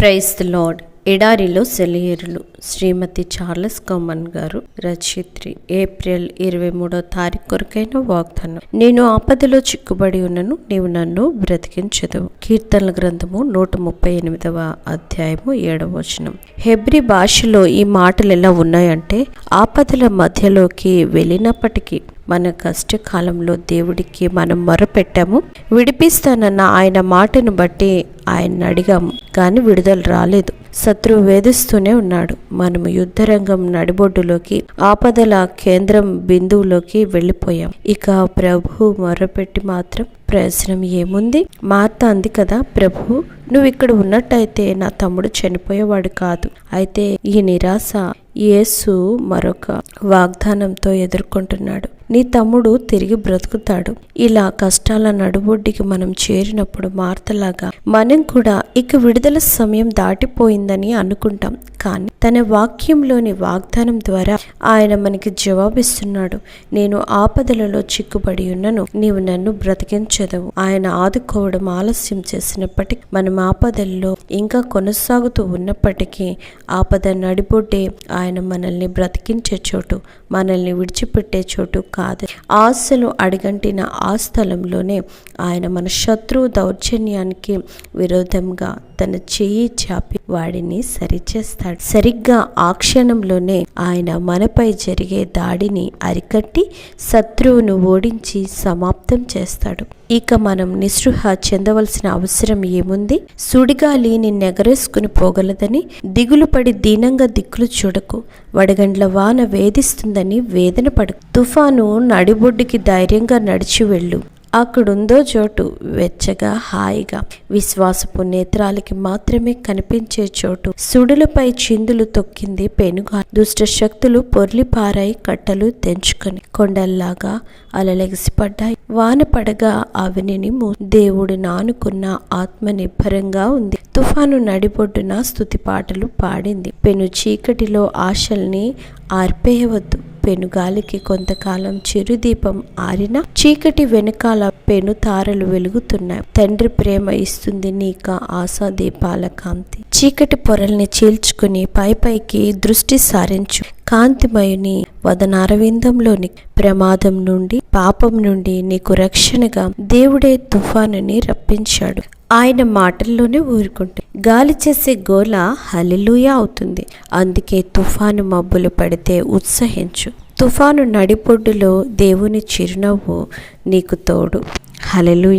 Praise the Lord. ఎడారిలో సెలయేరులు. శ్రీమతి Charles come on గారు రచయిత్రి. ఏప్రిల్ ఇరవై మూడో తారీఖు కొరకైన వాగ్దానం. నేను ఆపదలో చిక్కుబడి ఉన్నను నీవు నన్ను బ్రతికించదు. కీర్తనల గ్రంథము నూట ముప్పై ఎనిమిదవ అధ్యాయము ఏడవ వచనం. హెబ్రి భాషలో ఈ మాటలు ఎలా ఉన్నాయంటే ఆపదల మధ్యలోకి వెళ్ళినప్పటికీ మన కష్టకాలంలో దేవుడికి మనం మొరపెట్టాము. విడిపిస్తానన్న ఆయన మాటను బట్టి ఆయన అడిగాము కానీ విడుదల రాలేదు. శత్రువు వేధిస్తూనే ఉన్నాడు. మనము యుద్ధరంగం నడిబొడ్డులోకి ఆపదల కేంద్రం బిందువులోకి వెళ్ళిపోయాం. ఇక ప్రభు మొరపెట్టి మాత్రం ప్రయోజనం ఏముంది? మార్త అంది కదా ప్రభు నువ్వు ఇక్కడ ఉన్నట్టయితే నా తమ్ముడు చనిపోయేవాడు కాదు. అయితే ఈ నిరాశ యేసు మరొక వాగ్దానంతో ఎదుర్కొంటున్నాడు. నీ తమ్ముడు తిరిగి బ్రతుకుతాడు. ఇలా కష్టాల నడుబొడ్డికి మనం చేరినప్పుడు మార్తలాగా మనం కూడా ఇక విడుదల సమయం దాటిపోయిందని అనుకుంటాం. కానీ తన వాక్యంలోని వాగ్దానం ద్వారా ఆయన మనకి జవాబిస్తున్నాడు. నేను ఆపదలలో చిక్కుబడి ఉన్నను. నీవు నన్ను బ్రతికించదవు. ఆయన ఆదుకోవడం ఆలస్యం చేసినప్పటికీ మనం ఆపదల్లో ఇంకా కొనసాగుతూ ఉన్నప్పటికీ ఆపద నడిపోటే ఆయన మనల్ని బ్రతికించే చోటు మనల్ని విడిచిపెట్టే చోటు కాదు. ఆశలు అడిగంటిన ఆ స్థలంలోనే ఆయన మన శత్రువు దౌర్జన్యానికి విరోధంగా తన చెయ్యి చాపి వాడిని సరిచేస్తాడు. సరిగ్గా ఆ క్షణంలోనే ఆయన మనపై జరిగే దాడిని అరికట్టి శత్రువును ఓడించి సమాప్తం చేస్తాడు. ఇక మనం నిస్పృహ చెందవలసిన అవసరం ఏముంది? సుడిగాలి నిన్నెగరేసుకుని పోగలదని దిగులు పడి దీనంగా దిక్కులు చూడకు. వడగండ్ల వాన వేధిస్తుందని వేదన పడకు. తుఫాను నడిబొడ్డుకి ధైర్యంగా నడిచి వెళ్ళు. అక్కడుందో చోటు వెచ్చగా హాయిగా విశ్వాసపు నేత్రాలకి మాత్రమే కనిపించే చోటు. సుడులపై చిందులు తొక్కింది పెనుగా. దుష్ట శక్తులు పొర్లిపారాయి కట్టలు తెంచుకొని కొండల్లాగా అలలెగిసిపడ్డాయి. వాన పడగా అవనిని దేవుడు నానుకున్న ఆత్మ నిబ్బరంగా ఉంది. తుఫాను నడిబొడ్డున స్థుతి పాటలు పాడింది. పెను చీకటిలో ఆశల్ని ఆర్పేయవద్దు. పెనుగాలికి కొంతకాలం చిరుదీపం ఆరిన చీకటి వెనకాల పెను తారలు వెలుగుతున్నాయి. తండ్రి ప్రేమ ఇస్తుంది నీక ఆశా దీపాల కాంతి. చీకటి పొరల్ని చీల్చుకుని పై పైకి దృష్టి సారించు. కాంతిమయుని వదనారవిందంలోని ప్రమాదం నుండి పాపం నుండి నీకు రక్షణగా దేవుడే తుఫానుని రప్పించాడు. ఆయన మాటల్లోనే ఊరుకుంటుంది. గాలి చేసే గోల హలిలుయా అవుతుంది. అందుకే తుఫాను మబ్బులు పడితే ఉత్సహించు. తుఫాను నడిపొడ్డులో దేవుని చిరునవ్వు నీకు తోడు. హలలుయ